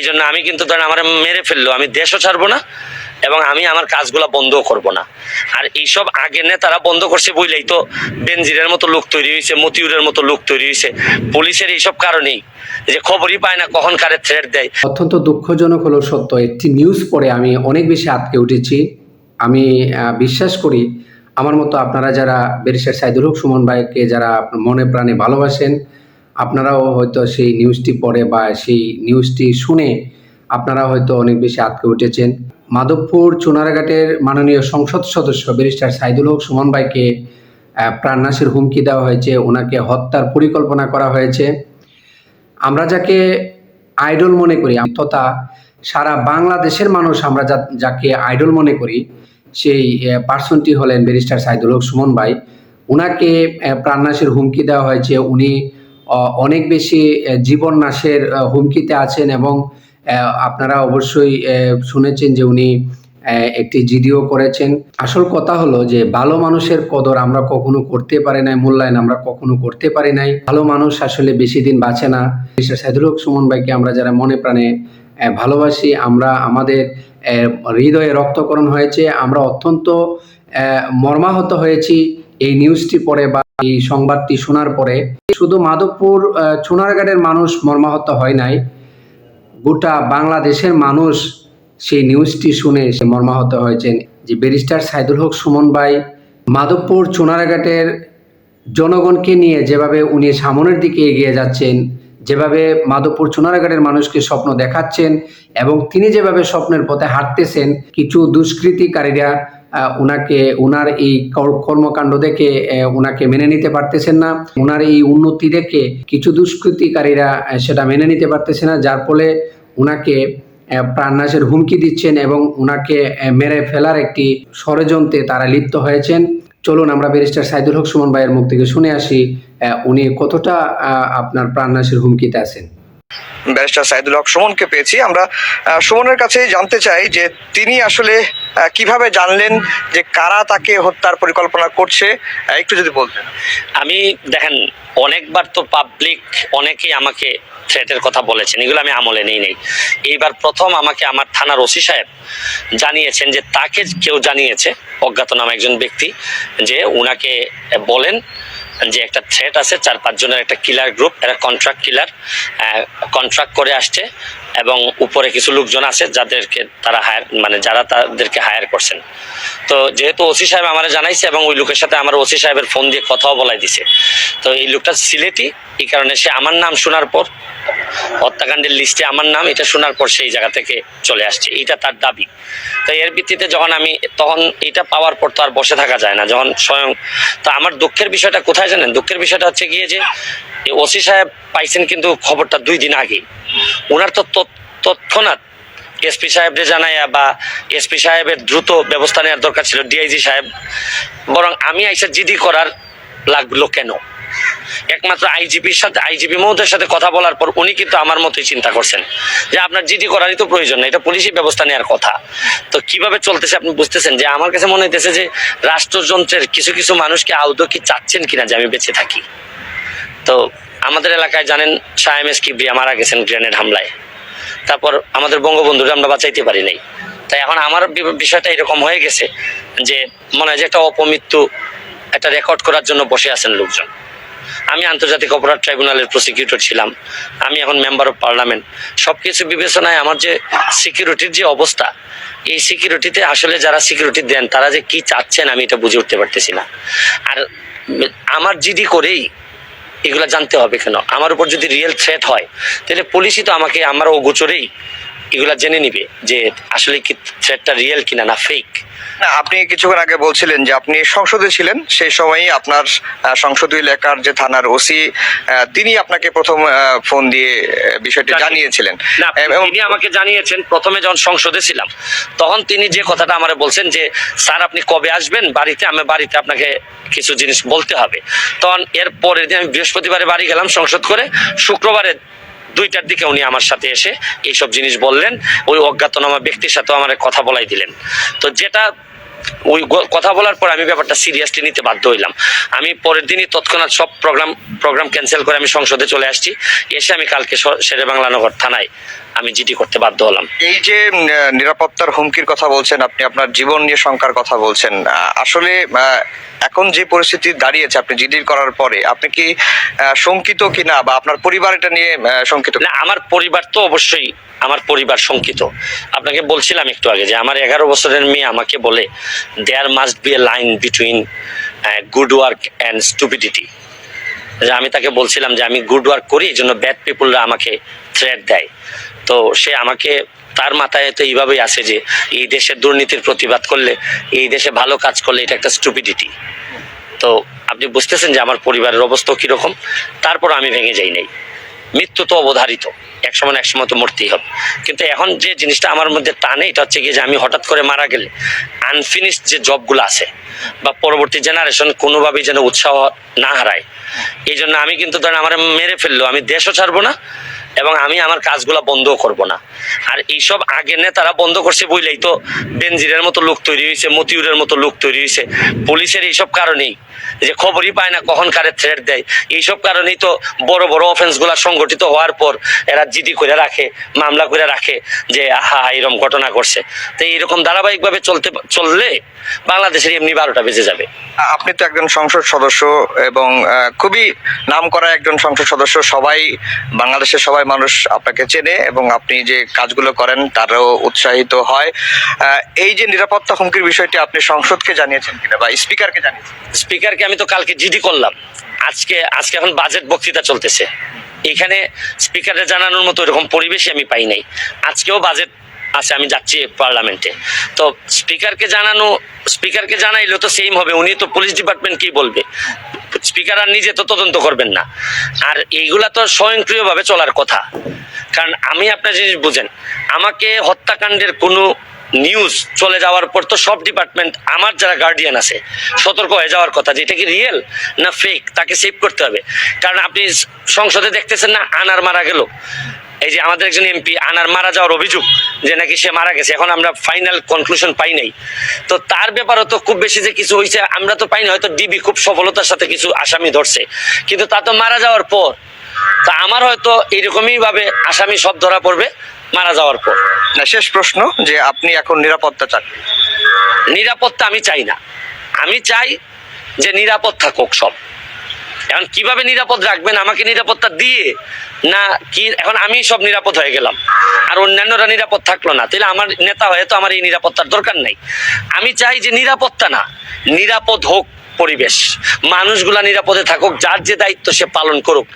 এই জন্য আমি কিন্তু ধরেন আমার মেরে ফেলল, আমি দেশও ছাড়বো না এবং আমি আমার কাজগুলো বন্ধও করব না। আর এইসব আগে নেতারা বন্ধ করছে বইলেই তো, বেনজিরের মতো লোক তৈরি হয়েছে, মতিউরের মতো লোক তৈরি হয়েছে। পুলিশের এইসব কারণেই যে খবরই পায় না কখন কারে থ্রেট দেয়। অত্যন্ত দুঃখজনক হলো সত্য, একটি নিউজ পড়ে আমি অনেক বেশি আটকে উঠেছি। আমি বিশ্বাস করি, আমার মতো আপনারা যারা ব্যারিস্টার সাইদুল হক সুমন ভাইকে যারা মনে প্রাণে ভালোবাসেন আপনারাও হয়তো সেই নিউজটি পড়ে বা সেই নিউজটি শুনে আপনারা হয়তো অনেক বেশি আটকে উঠেছেন। মাধবপুর চুনারাঘাটের মাননীয় সংসদ সদস্য ব্যারিস্টার সাইদুল হক সুমন ভাইকে প্রাণনাশের হুমকি দেওয়া হয়েছে, ওনাকে হত্যার পরিকল্পনা করা হয়েছে। আমরা যাকে আইডল মনে করি, তথা সারা বাংলাদেশের মানুষ আমরা যাকে আইডল মনে করি, সেই পার্সনটি হলেন ব্যারিস্টার সাইদুল হক সুমন ভাই। ওনাকে প্রাণনাশের হুমকি দেওয়া হয়েছে। উনি অনেক বেশি জীবন নাশের হুমকিতে আছেন এবং আপনারা অবশ্যই শুনেছেন যে উনি একটি জিডিও করেছেন। আসল কথা হলো যে ভালো মানুষের কদর আমরা কখনো করতে পারি নাই, মূল্যায়ন আমরা কখনো করতে পারি নাই। ভালো মানুষ আসলে বেশি দিন বাঁচে না। মিস্টার সাইদুল হক সুমন ভাইকে আমরা যারা মনে প্রাণে ভালোবাসি, আমরা আমাদের হৃদয়ে রক্তকরণ হয়েছে, আমরা অত্যন্ত মর্মাহত হয়েছি। এই নিউজটি পড়ে বা এই সংবাদটি শোনার পরে শুধু মাধবপুর চুনারঘাটের মানুষ মর্মাহত হয় নাই, গোটা বাংলাদেশের মানুষ সেই নিউজটি শুনে সে মর্মাহত হয়েছেন। যে ব্যারিস্টার সাইদুল হক সুমন ভাই মাধবপুর চুনারঘাটের জনগণকে নিয়ে যেভাবে উনি সামনের দিকে এগিয়ে যাচ্ছেন, যেভাবে মাধবপুর চুনারঘাটের মানুষকে স্বপ্ন দেখাচ্ছেন এবং তিনি যেভাবে স্বপ্নের পথে হাঁটতেছেন, কিছু দুষ্কৃতিকারীরা আহ, ওনার এই কর্মকাণ্ড দেখে ওনাকে মেনে নিতে পারতেছেন না। ওনার এই উন্নতি দেখে কিছু দুষ্কৃতিকারীরা সেটা মেনে নিতে পারতেছে না। যার ফলে আহ, প্রাণনাশের হুমকি দিচ্ছেন এবং আহ, মেরে ফেলার একটি ষড়যন্ত্রে তারা লিপ্ত হয়েছেন। চলুন আমরা ব্যারিস্টার সাইদুল হক সুমন ভাইয়ের মুখ থেকে শুনে আসি উনি কতটা আপনার প্রাণনাশের হুমকিতে আছেন। ব্যারিস্টার সাইদুল হক সুমনকে পেয়েছি। আমরা সুমনের কাছে জানতে চাই যে তিনি আসলে কীভাবে জানলেন যে কারা তাকে হত্যার পরিকল্পনা করছে? একটু যদি বলতেন। আমি, দেখেন, অনেকবার তো পাবলিক অনেকেই আমাকে থ্রেটের কথা বলেছেন। এগুলো আমি আমলে নেই নেই। এইবার প্রথম আমাকে আমার থানার ওসি সাহেব জানিয়েছেন যে তাকে কেউ জানিয়েছে, অজ্ঞাতনাম একজন ব্যক্তি, যে উনাকে বলেন যে একটা থ্রেট আছে, চার পাঁচজনের একটা কিলার গ্রুপ এরা কন্ট্রাক্ট কিলার কন্ট্রাক্ট করে আসছে এবং উপরে কিছু লোকজন আছে যাদেরকে তারা হায়ার মানে যারা তাদেরকে হায়ার করছেন। তো যেহেতু ওসি সাহেব আমার জানাইছে এবং ওই লোকের সাথে আমার ওসি সাহেবের ফোন দিয়ে কথাও বলাই দিছে। তো এই লোকটা সিলেটি, এই কারণে সে আমার নাম শোনার পর হত্যাকাণ্ডের লিস্টে আমার নাম, এটা শোনার পর সেই জায়গা থেকে চলে আসছে। এটা তার দাবি। তো এর ভিত্তিতে যখন আমি, তখন এটা পাওয়ার পর তো আর বসে থাকা যায় না, যখন স্বয়ং তো আমার দুঃখের বিষয়টা কোথায় জানেন? দুঃখের বিষয়টা হচ্ছে গিয়ে যে ওসি সাহেব পাইছেন কিন্তু খবরটা দুই দিন আগে। ওনার তো তৎ- তৎক্ষণাৎ এসপি সাহেবরে জানাইয়া বা এসপি সাহেবের দ্রুত ব্যবস্থা নেওয়ার দরকার ছিল, ডিআইজি সাহেব। বরং আমি আইসা জিডি করার লাগল কেন? একমাত্র আইজিপির সাথে, আইজিপি মহোদয়ের সাথে কথা বলার পর উনি কিন্তু আমার মতোই চিন্তা করছেন যে আপনার জিডি করারই তো প্রয়োজন না, এটা পুলিশি ব্যবস্থা নেওয়ার কথা। তো কীভাবে চলতেছে আপনি বুঝতেছেন যে আমার কাছে মনে হইতেছে যে রাষ্ট্রযন্ত্রের কিছু কিছু মানুষকে আদৌ কি চাচ্ছেন কিনা যে আমি বেঁচে থাকি? তো আমাদের এলাকায় জানেন শাহেম এস কিবরিয়া মারা গেছেন গ্রেনেড হামলায়। তারপর আমাদের বঙ্গবন্ধুরা আমরা বাঁচাইতে পারি নাই। তাই এখন আমার বিষয়টা এরকম হয়ে গেছে যে মনে হয় যে একটা অপমৃত্যু, একটা রেকর্ড করার জন্য বসে আছেন লোকজন। আমি আন্তর্জাতিক অপরাধ ট্রাইব্যুনালের প্রসিকিউটর ছিলাম। আমি এখন মেম্বার অফ পার্লামেন্ট সব কিছু বিবেচনায় আমার যে সিকিউরিটির যে অবস্থা, এই সিকিউরিটিতে আসলে যারা সিকিউরিটি দেন, তারা যে কি চাচ্ছেন আমি এটা বুঝে উঠতে পারতেছি না। আর আমার জিডি করেই এগুলা জানতে হবে কেন? আমার উপর যদি রিয়েল থ্রেট হয়, তাহলে পুলিশই তো আমাকে, আমার অগোচরেই এগুলা জেনে নিবে যে আসলে কি থ্রেটটা রিয়েল কিনা না ফেক না, আপনি কিছুক্ষণ আগে বলছিলেন যে আপনি সংসদে ছিলেন সেই সময়ই আপনার সংসদীয় এলাকার যে থানার ওসি তিনি আপনাকে প্রথম ফোন দিয়ে বিষয়টি জানিয়েছিলেন। তিনি আমাকে জানিয়েছেন প্রথমে যখন সংসদে ছিলাম তখন তিনি যে কথাটা আমারে বলছেন যে স্যার আপনি কবে আসবেন বাড়িতে? আমি বাড়িতে আপনাকে কিছু জিনিস বলতে হবে। তখন এর পরের দিন আমি বৃহস্পতিবারে বাড়ি গেলাম সংসদ করে শুক্রবারে দুইটার দিকে উনি আমার সাথে এসে এইসব জিনিস বললেন। ওই অজ্ঞাতনামা ব্যক্তির সাথেও আমার কথা বলাই দিলেন। তো যেটা ওই কথা বলার পর আমি ব্যাপারটা সিরিয়াসলি নিতে বাধ্য হইলাম। আমি পরের দিনই তৎক্ষণাৎ সব প্রোগ্রাম প্রোগ্রাম ক্যান্সেল করে আমি সংসদে চলে আসছি। এসে আমি কালকে শেরে বাংলা নগর থানায় আমি জিডি করতে বাধ্য হলাম। এই যে নিরাপত্তার হুমকির কথা বলছেন আপনি আপনার জীবন নিয়ে শঙ্কার কথা বলছেন আসলে এখন যে পরিস্থিতি দাঁড়িয়েছে আপনি জিডি করার পরে আপনি কি শঙ্কিত কিনা বা আপনার পরিবার এটা নিয়ে শঙ্কিত না আমার পরিবার তো অবশ্যই আমার পরিবার শঙ্কিত। আপনাকে বলছিলাম একটু আগে যে আমার এগারো বছরের মেয়ে আমাকে বলে there must be a line between good work and stupidity যে আমি তাকে বলছিলাম যে আমি গুড ওয়ার্ক করি এই জন্য ব্যাড পিপুলরা আমাকে থ্রেট দেয়। তো সে আমাকে তার মাথায় তো এইভাবেই আছে যে এই দেশের দুর্নীতির প্রতিবাদ করলে, এই দেশে ভালো কাজ করলে এটা একটা স্টুপিডিটি তো আপনি বুঝতেছেন যে আমার পরিবারের অবস্থা কীরকম? তারপর আমি ভেঙে যাই নাই। মৃত্যু তো অবধারিত। এক সময় এক সময় তো মরতেই হবে। কিন্তু এখন যে জিনিসটা আমার মধ্যে টানে, এটা হচ্ছে গিয়ে যে আমি হঠাৎ করে মারা গেলে আনফিনিশড যে জবগুলো আছে বা পরবর্তী জেনারেশন কোনোভাবেই যেন উৎসাহ না হারায়। এই জন্য আমি কিন্তু ধরেন আমার মেরে ফেলল, আমি দেশও ছাড়বো না এবং আমি আমার কাজগুলো বন্ধও করব না। আর এইসব আগের নেতারা বন্ধ করছে বইলেই তো, বেনজিরের মতো লোক তৈরি হয়েছে, মতিউরের মতো লোক তৈরি হয়েছে। পুলিশের এইসব কারণেই যে খবরই পায় না কখন কারে থ্রেট দেয়। এইসব কারণেই তো বড় বড় অফেন্সগুলা সংগঠিত হওয়ার পর এরা জিডি করে রাখে, মামলা করে রাখে যে, আহা এরকম ঘটনা করছে তো এইরকম ধারাবাহিকভাবে চলতে চললে বাংলাদেশের এমনি বারোটা বেজে যাবে। আপনি তো একজন সংসদ সদস্য এবং খুবই নাম করা একজন সংসদ সদস্য। সবাই বাংলাদেশের সবাই মানুষ আপনাকে চেনে এবং আপনি যে কাজগুলো করেন তারও উৎসাহিত হয়। এই যে নিরাপত্তা হুমকির বিষয়টি আপনি সংসদকে জানিয়েছেন কিনা বা স্পিকারকে জানিয়েছেন? স্পিকারকে আমি তো কালকে জিডি করলাম। আজকে আজকে এখন বাজেট বক্তৃতা চলতেছে। এখানে স্পিকারের জানানোর মতো এরকম পরিবেশই আমি পাই নাই। আজকেও বাজেট আছে, আমি যাচ্ছি পার্লামেন্টে। তো স্পিকারকে জানানো, স্পিকারকে জানাইলেও তো সেম হবে। উনি তো পুলিশ ডিপার্টমেন্ট কি বলবে? স্পিকার আর নিজে তো তদন্ত করবেন না। আর এইগুলা তো স্বয়ংক্রিয়ভাবে চলার কথা। কারণ আমি আপনার জিনিস বুঝেন, আমাকে হত্যাকাণ্ডের কোনো নিউজ চলে যাওয়ার পর তো সব ডিপার্টমেন্ট আমার যারা গার্ডিয়ান আছে, সতর্ক হয়ে যাওয়ার কথা যে এটা কি রিয়েল না ফেক তাকে সেভ করতে হবে। কারণ আপনি সংসদে দেখতেছেন না, আনার মারা গেল। এই যে আমাদের একজন এমপি আনার মারা যাওয়ার অভিযোগ যে নাকি সে মারা গেছে, এখন আমরা ফাইনাল কনক্লুশন পাই নাই। তো তার ব্যাপারও তো খুব বেশি যে কিছু হয়েছে আমরা তো পাই না হয়তো ডিবি খুব সফলতার সাথে কিছু আসামি ধরছে। কিন্তু তা তো মারা যাওয়ার পর, তা আমার হয়তো এইরকমই ভাবে আসামি সব ধরা পড়বে। মারা যাওয়ার পর। না শেষ প্রশ্ন যে আপনি এখন নিরাপত্তা চান। নিরাপত্তা আমি চাই না। আমি চাই যে নিরাপদ থাকুক সব। এখন কীভাবে নিরাপদ রাখবেন? আমাকে নিরাপত্তা দিয়ে? না, কি, এখন আমি সব নিরাপদ হয়ে গেলাম। আর অন্যান্যরা নিরাপদ থাকল না। তাহলে আমার নেতা হয়ে তো আমার এই নিরাপত্তার দরকার নাই। আমি চাই যে নিরাপত্তা না, নিরাপদ হোক পরিবেশ। মানুষগুলা নিরাপদে থাকুক, যার যে দায়িত্ব সে পালন করুক।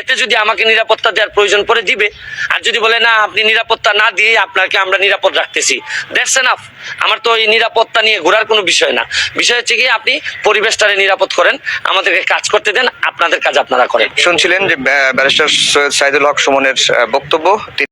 এতে যদি আমাকে নিরাপত্তা দেওয়ার প্রয়োজন পড়ে, দিবে। আর যদি বলে, না, আপনি নিরাপত্তা না দিয়ে আপনাকে আমরা নিরাপদ রাখতেছি। দ্যাটস এনাফ আমার তো এই নিরাপত্তা নিয়ে ঘোরার কোনো বিষয় না। বিষয় হচ্ছে কি, আপনি পরিবেশটারে নিরাপদ করেন, আমাদেরকে কাজ করতে দেন। আপনাদের কাজ আপনারা করেন। শুনছিলেন যে ব্যারিস্টার সৈয়দ সাইদুল হক সুমনের বক্তব্য।